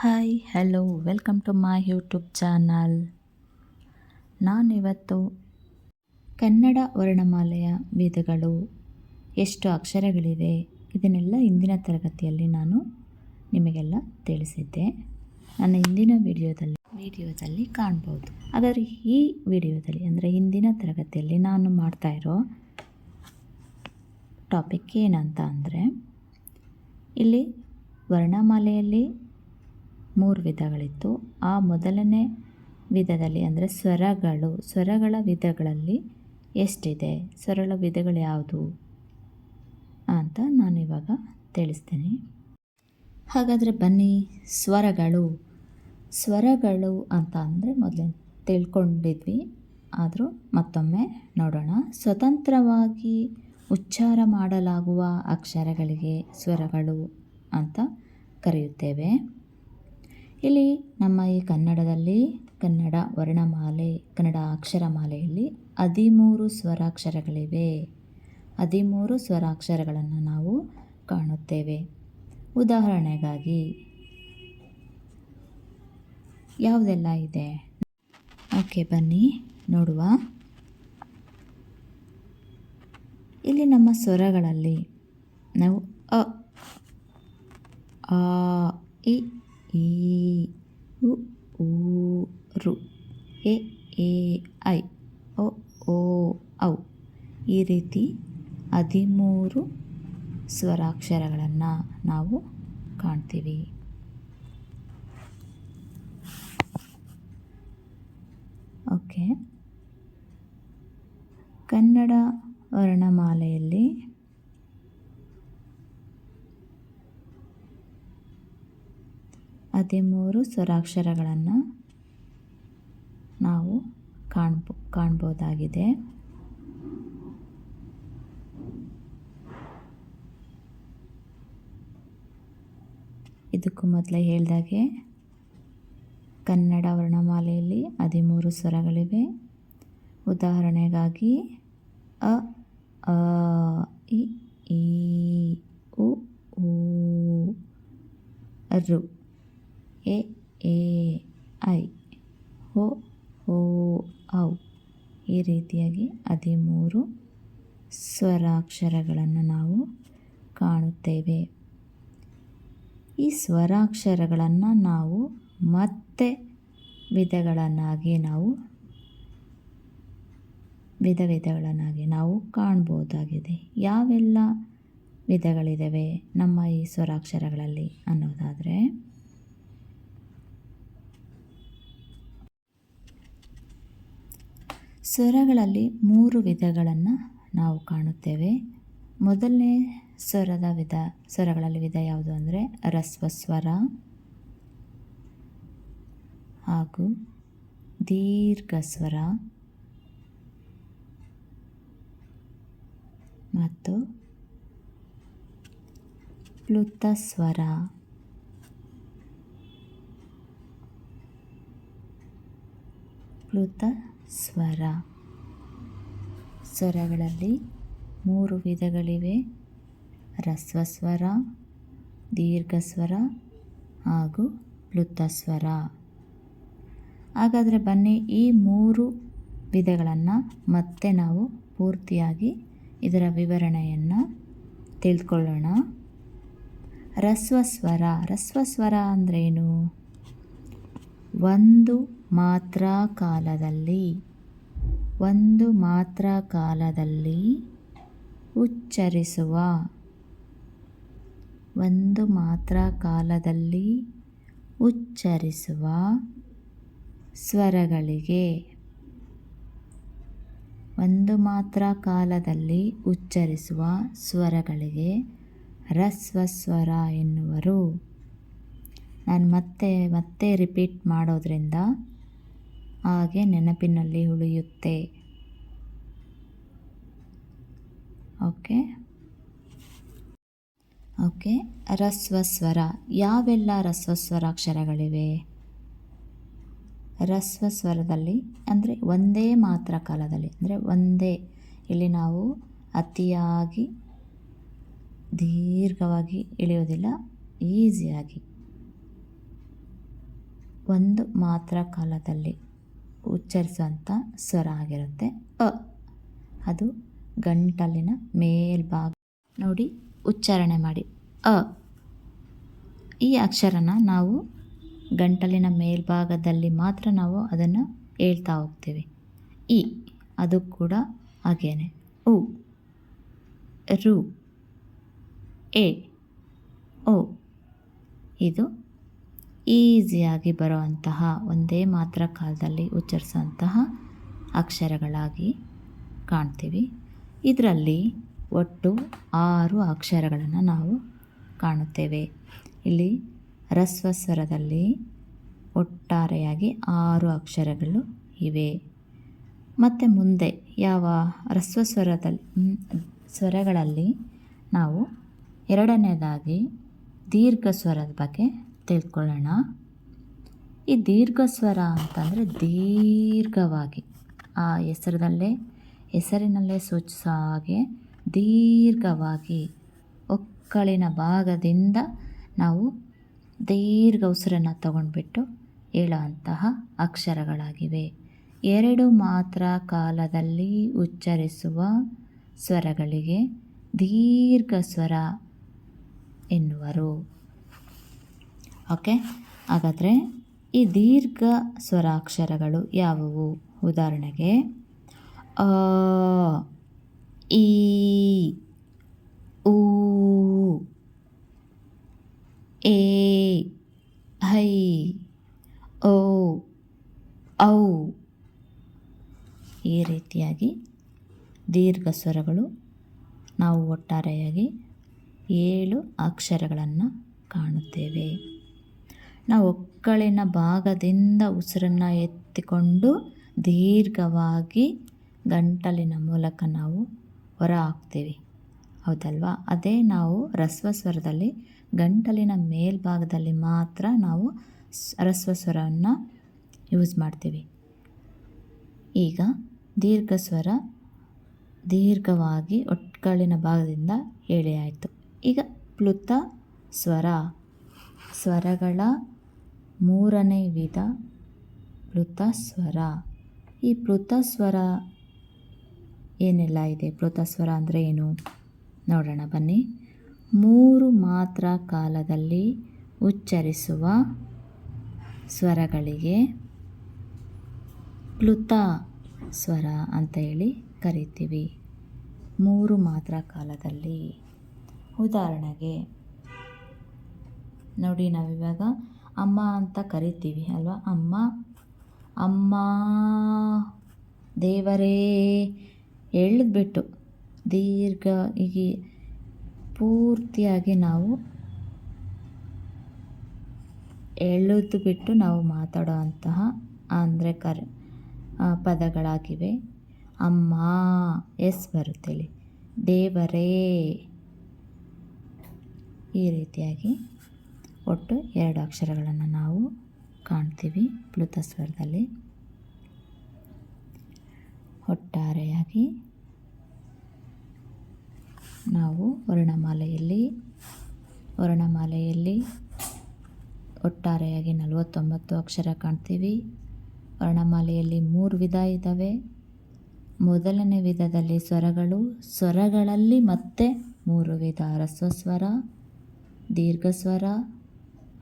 Hi, hello, welcome to my YouTube channel. ನಾನಿವತ್ತು ಕನ್ನಡ ವರ್ಣಮಾಲೆಯ ವೇದಗಳು ಎಷ್ಟು ಅಕ್ಷರಗಳಿವೆ ಇದನ್ನೆಲ್ಲ ಇಂದಿನ ತರಗತಿಯಲ್ಲಿ ನಾನು ನಿಮಗೆಲ್ಲ ತಿಳಿಸಿದ್ದೆ. ನನ್ನ ಇಂದಿನ ವಿಡಿಯೋದಲ್ಲಿ ವಿಡಿಯೋದಲ್ಲಿ ಕಾಣ್ಬೋದು. ಆದರೆ ಈ ವಿಡಿಯೋದಲ್ಲಿ, ಅಂದರೆ ಹಿಂದಿನ ತರಗತಿಯಲ್ಲಿ ನಾನು ಮಾಡ್ತಾ ಇರೋ ಟಾಪಿಕ್ ಏನಂತ ಅಂದರೆ, ಇಲ್ಲಿ ವರ್ಣಮಾಲೆಯಲ್ಲಿ ಮೂರು ವಿಧಗಳಿತ್ತು. ಆ ಮೊದಲನೇ ವಿಧದಲ್ಲಿ ಅಂದರೆ ಸ್ವರಗಳು. ಸ್ವರಗಳ ವಿಧಗಳಲ್ಲಿ ಎಷ್ಟಿದೆ? ಸ್ವರಗಳ ವಿಧಗಳು ಯಾವುದು ಅಂತ ನಾನಿವಾಗ ತಿಳಿಸ್ತೀನಿ. ಹಾಗಾದರೆ ಬನ್ನಿ ಸ್ವರಗಳು. ಸ್ವರಗಳು ಅಂತ ಅಂದರೆ ಮೊದಲೇ ತಿಳ್ಕೊಂಡಿದ್ವಿ. ಆದರೂ ಮತ್ತೊಮ್ಮೆ ನೋಡೋಣ. ಸ್ವತಂತ್ರವಾಗಿ ಉಚ್ಚಾರ ಮಾಡಲಾಗುವ ಅಕ್ಷರಗಳಿಗೆ ಸ್ವರಗಳು ಅಂತ ಕರೆಯುತ್ತೇವೆ. ಇಲ್ಲಿ ನಮ್ಮ ಈ ಕನ್ನಡದಲ್ಲಿ ಕನ್ನಡ ವರ್ಣಮಾಲೆ, ಕನ್ನಡ ಅಕ್ಷರಮಾಲೆಯಲ್ಲಿ ಹದಿಮೂರು ಸ್ವರಾಕ್ಷರಗಳಿವೆ. ಹದಿಮೂರು ಸ್ವರಾಕ್ಷರಗಳನ್ನು ನಾವು ಕಾಣುತ್ತೇವೆ. ಉದಾಹರಣೆಗಾಗಿ, ಯಾವುದೆಲ್ಲ ಇದೆ? ಓಕೆ, ಬನ್ನಿ, ನೋಡುವ. ಇಲ್ಲಿ ನಮ್ಮ ಸ್ವರಗಳಲ್ಲಿ ನಾವು ಅ, ಆ, ಇ ಈ ಉ ಊ ಎ ಎ ಐ ಒ ಓ ಔ ಈ ರೀತಿ ಹದಿಮೂರು ಸ್ವರಾಕ್ಷರಗಳನ್ನು ನಾವು ಕಾಣ್ತೀವಿ. ಓಕೆ. ಕನ್ನಡ ವರ್ಣಮಾಲೆಯಲ್ಲಿ ಹದಿಮೂರು ಸ್ವರಾಕ್ಷರಗಳನ್ನು ನಾವು ಕಾಣ್ಬೋ, ಕಾಣ್ಬೋದಾಗಿದೆ. ಇದಕ್ಕೂ ಮೊದಲೇ ಹೇಳಿದಾಗೆ, ಕನ್ನಡ ವರ್ಣಮಾಲೆಯಲ್ಲಿ ಹದಿಮೂರು ಸ್ವರಗಳಿವೆ. ಉದಾಹರಣೆಗಾಗಿ, ಅ ಅ, ಇ ಉ, ಊ, ರು. ಎ ಎ ಐ ಓ ಓ ಔ ಈ ರೀತಿಯಾಗಿ ಹದಿಮೂರು ಸ್ವರಾಕ್ಷರಗಳನ್ನು ನಾವು ಕಾಣುತ್ತೇವೆ. ಈ ಸ್ವರಾಕ್ಷರಗಳನ್ನು ನಾವು ಮತ್ತೆ ವಿಧಗಳನ್ನಾಗಿ ನಾವು, ವಿಧ ವಿಧಗಳನ್ನಾಗಿ ನಾವು ಕಾಣ್ಬೋದಾಗಿದೆ. ಯಾವೆಲ್ಲ ವಿಧಗಳಿದ್ದಾವೆ ನಮ್ಮ ಈ ಸ್ವರಾಕ್ಷರಗಳಲ್ಲಿ ಅನ್ನೋದಾದರೆ ಸ್ವರಗಳಲ್ಲಿ ಮೂರು ವಿಧಗಳನ್ನು ನಾವು ಕಾಣುತ್ತೇವೆ. ಮೊದಲನೇ ಸ್ವರದ ವಿಧ, ಸ್ವರಗಳಲ್ಲಿ ವಿಧ ಯಾವುದು ಅಂದರೆ ರಸ್ವ ಸ್ವರ ಹಾಗೂ ದೀರ್ಘ ಸ್ವರ ಮತ್ತು ಪ್ಲುತ ಸ್ವರ ಪ್ಲುತ ಸ್ವರ. ಸ್ವರಗಳಲ್ಲಿ ಮೂರು ವಿಧಗಳಿವೆ. ರಸ್ವಸ್ವರ, ದೀರ್ಘಸ್ವರ ಹಾಗೂ ಪ್ಲುತಸ್ವರ ಹಾಗಾದರೆ ಬನ್ನಿ ಈ ಮೂರು ವಿಧಗಳನ್ನು ಮತ್ತೆ ನಾವು ಪೂರ್ತಿಯಾಗಿ ಇದರ ವಿವರಣೆಯನ್ನು ತಿಳ್ಕೊಳ್ಳೋಣ. ರಸ್ವಸ್ವರ. ರಸ್ವಸ್ವರ ಅಂದ್ರೇನು? ಒಂದು ಮಾತ್ರ ಕಾಲದಲ್ಲಿ ಒಂದು ಮಾತ್ರ ಕಾಲದಲ್ಲಿ ಉಚ್ಚರಿಸುವ. ಒಂದು ಮಾತ್ರ ಕಾಲದಲ್ಲಿ ಉಚ್ಚರಿಸುವ ಸ್ವರಗಳಿಗೆ. ಒಂದು ಮಾತ್ರ ಕಾಲದಲ್ಲಿ ಉಚ್ಚರಿಸುವ ಸ್ವರಗಳಿಗೆ ರಸ್ವಸ್ವರ ಎನ್ನುವರು. ನಾನು ಮತ್ತೆ ಮತ್ತೆ ರಿಪೀಟ್ ಮಾಡೋದ್ರಿಂದ ಹಾಗೆ ನೆನಪಿನಲ್ಲಿ ಉಳಿಯುತ್ತೆ. ಓಕೆ? ಓಕೆ. ರಸ್ವಸ್ವರ. ಯಾವೆಲ್ಲ ರಸ್ವಸ್ವರಾಕ್ಷರಗಳಿವೆ? ರಸ್ವಸ್ವರದಲ್ಲಿ ಅಂದರೆ ಒಂದೇ ಮಾತ್ರ ಕಾಲದಲ್ಲಿ. ಅಂದರೆ ಒಂದೇ. ಇಲ್ಲಿ ನಾವು ಅತಿಯಾಗಿ, ದೀರ್ಘವಾಗಿ ಇಳಿಯೋದಿಲ್ಲ ಈಸಿಯಾಗಿ. ಒಂದು ಮಾತ್ರ ಕಾಲದಲ್ಲಿ. ಉಚ್ಚರಿಸುವಂಥ ಸ್ವರ ಆಗಿರುತ್ತೆ. ಅ. ಅದು ಗಂಟಲಿನ ಮೇಲ್ಭಾಗ. ನೋಡಿ, ಉಚ್ಚಾರಣೆ ಮಾಡಿ. ಅ. ಈ ಅಕ್ಷರನ ನಾವು ಗಂಟಲಿನ ಮೇಲ್ಭಾಗದಲ್ಲಿ ಮಾತ್ರ ನಾವು ಅದನ್ನು ಹೇಳ್ತಾ ಹೋಗ್ತೀವಿ. ಇ. ಅದು ಕೂಡ ಹಾಗೇನೆ. ಉ. ರು. ಎ. ಓ. ಇದು ಈಸಿಯಾಗಿ ಬರುವಂತಹ ಒಂದೇ ಮಾತ್ರ ಕಾಲದಲ್ಲಿ ಉಚ್ಚರಿಸುವಂತಹ ಅಕ್ಷರಗಳಾಗಿ ಕಾಣ್ತೀವಿ. ಇದರಲ್ಲಿ ಒಟ್ಟು ಆರು ಅಕ್ಷರಗಳನ್ನು ನಾವು ಕಾಣುತ್ತೇವೆ. ಇಲ್ಲಿ ರಸ್ವಸ್ವರದಲ್ಲಿ ಒಟ್ಟಾರೆಯಾಗಿ ಆರು ಅಕ್ಷರಗಳು ಇವೆ. ಮತ್ತು ಮುಂದೆ ಯಾವ ರಸ್ವಸ್ವರದಲ್ಲಿ ಸ್ವರಗಳಲ್ಲಿ ನಾವು ಎರಡನೇದಾಗಿ ದೀರ್ಘ ಸ್ವರದ ಬಗ್ಗೆ ತಿಳ್ಕೊಳ್ಳೋಣ. ಈ ದೀರ್ಘ ಸ್ವರ ಅಂತಂದರೆ ದೀರ್ಘವಾಗಿ, ಆ ಹೆಸರದಲ್ಲೇ ಹೆಸರಿನಲ್ಲೇ ಸೂಚಿಸೋ ಹಾಗೆ ದೀರ್ಘವಾಗಿ, ಒಕ್ಕಳಿನ ಭಾಗದಿಂದ ನಾವು ದೀರ್ಘ ಉಸಿರನ್ನು ತಗೊಂಡ್ಬಿಟ್ಟು ಹೇಳುವಂತಹ ಅಕ್ಷರಗಳಾಗಿವೆ. ಎರಡು ಮಾತ್ರ ಕಾಲದಲ್ಲಿ ಉಚ್ಚರಿಸುವ ಸ್ವರಗಳಿಗೆ ದೀರ್ಘ ಸ್ವರ ಎನ್ನುವರು. ಓಕೆ? ಹಾಗಾದರೆ ಈ ದೀರ್ಘ ಸ್ವರಾಕ್ಷರಗಳು ಯಾವುವು? ಉದಾಹರಣೆಗೆ ಈ ಊ ಎ, ಹೈ ಓ ಔ. ಈ ರೀತಿಯಾಗಿ ದೀರ್ಘ ಸ್ವರಗಳು ನಾವು ಒಟ್ಟಾರೆಯಾಗಿ ಏಳು ಅಕ್ಷರಗಳನ್ನು ಕಾಣುತ್ತೇವೆ. ನಾವು ಒಕ್ಕಳಿನ ಭಾಗದಿಂದ ಉಸಿರನ್ನು ಎತ್ತಿಕೊಂಡು ದೀರ್ಘವಾಗಿ ಗಂಟಲಿನ ಮೂಲಕ ನಾವು ಹೊರ ಹಾಕ್ತೀವಿ. ಹೌದಲ್ವಾ? ಅದೇ ನಾವು ರಸ್ವ ಸ್ವರದಲ್ಲಿ ಗಂಟಲಿನ ಮೇಲ್ಭಾಗದಲ್ಲಿ ಮಾತ್ರ ನಾವು ರಸ್ವ ಸ್ವರವನ್ನು ಯೂಸ್ ಮಾಡ್ತೀವಿ. ಈಗ ದೀರ್ಘ ಸ್ವರ ದೀರ್ಘವಾಗಿ ಒಟ್ಕಳಿನ ಭಾಗದಿಂದ ಹೇಳಿ ಆಯಿತು ಈಗ ಪ್ಲುತ ಸ್ವರ, ಸ್ವರಗಳ ಮೂರನೇ ವಿಧ ಪ್ಲುತಸ್ವರ ಈ ಪ್ಲುತ ಸ್ವರ ಏನೆಲ್ಲ ಇದೆ? ಪ್ಲುತಸ್ವರ ಅಂದರೆ ಏನು? ನೋಡೋಣ, ಬನ್ನಿ. ಮೂರು ಮಾತ್ರ ಕಾಲದಲ್ಲಿ ಉಚ್ಚರಿಸುವ ಸ್ವರಗಳಿಗೆ ಪ್ಲುತ ಸ್ವರ ಅಂತ ಹೇಳಿ ಕರಿತೀವಿ. ಮೂರು ಮಾತ್ರ ಕಾಲದಲ್ಲಿ. ಉದಾಹರಣೆಗೆ, ನೋಡಿ ನಾವಿವಾಗ ಅಮ್ಮ ಅಂತ ಕರಿತೀವಿ, ಅಲ್ವಾ? ಅಮ್ಮ ಅಮ್ಮ, ದೇವರೇ ಎಳೆದ್ಬಿಟ್ಟು ದೀರ್ಘ ಈಗ ಪೂರ್ತಿಯಾಗಿ ನಾವು ಎಳೆದು ಬಿಟ್ಟು ನಾವು ಮಾತಾಡೋ ಅಂತಹ ಅಂದರೆ ಕರ್ ಪದಗಳಾಗಿವೆ. ಅಮ್ಮ, ಎಸ್ ಬರುತ್ತೆ ಇಲ್ಲಿ ದೇವರೇ, ಈ ರೀತಿಯಾಗಿ ಒಟ್ಟು ಎರಡು ಅಕ್ಷರಗಳನ್ನು ನಾವು ಕಾಣ್ತೀವಿ ಪ್ಲುತ ಸ್ವರದಲ್ಲಿ. ಒಟ್ಟಾರೆಯಾಗಿ ನಾವು ವರ್ಣಮಾಲೆಯಲ್ಲಿ ವರ್ಣಮಾಲೆಯಲ್ಲಿ ಒಟ್ಟಾರೆಯಾಗಿ ನಲವತ್ತೊಂಬತ್ತು ಅಕ್ಷರ ಕಾಣ್ತೀವಿ. ವರ್ಣಮಾಲೆಯಲ್ಲಿ ಮೂರು ವಿಧ ಇದ್ದಾವೆ. ಮೊದಲನೇ ವಿಧದಲ್ಲಿ ಸ್ವರಗಳು, ಸ್ವರಗಳಲ್ಲಿ ಮತ್ತೆ ಮೂರು ವಿಧ ಹ್ರಸ್ವಸ್ವರ ದೀರ್ಘಸ್ವರ ದೀರ್ಘ ಸ್ವರ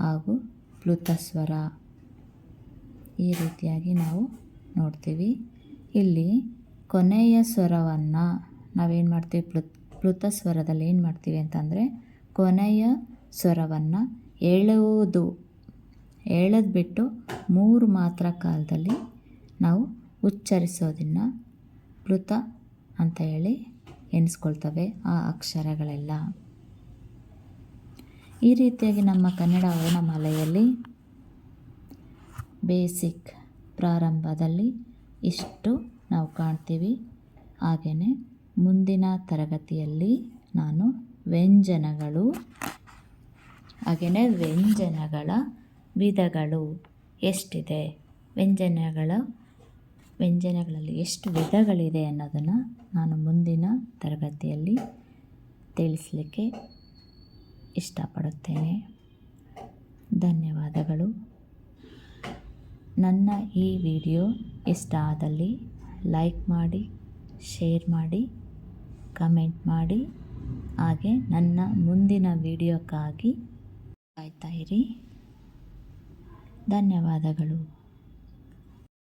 ಹಾಗೂ ಪ್ಲುತಸ್ವರ ಈ ರೀತಿಯಾಗಿ ನಾವು ನೋಡ್ತೀವಿ. ಇಲ್ಲಿ ಕೊನೆಯ ಸ್ವರವನ್ನು ನಾವೇನು ಮಾಡ್ತೀವಿ? ಪ್ಲುತ್ ಸ್ವರದಲ್ಲಿ ಏನು ಮಾಡ್ತೀವಿ ಅಂತಂದರೆ ಕೊನೆಯ ಸ್ವರವನ್ನು ಹೇಳುವುದು ಎಳೆದ್ಬಿಟ್ಟು ಮೂರು ಮಾತ್ರ ಕಾಲದಲ್ಲಿ ನಾವು ಉಚ್ಚರಿಸೋದನ್ನು ಪ್ಲುತ ಅಂತ ಹೇಳಿ ಎನಿಸ್ಕೊಳ್ತವೆ ಆ ಅಕ್ಷರಗಳೆಲ್ಲ. ಈ ರೀತಿಯಾಗಿ ನಮ್ಮ ಕನ್ನಡ ವರ್ಣಮಾಲೆಯಲ್ಲಿ ಬೇಸಿಕ್ ಪ್ರಾರಂಭದಲ್ಲಿ ಇಷ್ಟು ನಾವು ಕಾಣ್ತೀವಿ. ಹಾಗೆಯೇ ಮುಂದಿನ ತರಗತಿಯಲ್ಲಿ ನಾನು ವ್ಯಂಜನಗಳು, ಹಾಗೆಯೇ ವ್ಯಂಜನಗಳ ವಿಧಗಳು ಎಷ್ಟಿದೆ? ವ್ಯಂಜನಗಳ, ವ್ಯಂಜನಗಳಲ್ಲಿ ಎಷ್ಟು ವಿಧಗಳಿದೆ ಅನ್ನೋದನ್ನು ನಾನು ಮುಂದಿನ ತರಗತಿಯಲ್ಲಿ ತಿಳಿಸಲಿಕ್ಕೆ ಇಷ್ಟಪಡುತ್ತೇನೆ. ಧನ್ಯವಾದಗಳು. ನನ್ನ ಈ ವಿಡಿಯೋ ಇಷ್ಟ ಆದಲ್ಲಿ ಲೈಕ್ ಮಾಡಿ, ಶೇರ್ ಮಾಡಿ, ಕಮೆಂಟ್ ಮಾಡಿ. ಹಾಗೆ ನನ್ನ ಮುಂದಿನ ವಿಡಿಯೋಕ್ಕಾಗಿ ಕಾಯ್ತಾಯಿರಿ ಧನ್ಯವಾದಗಳು.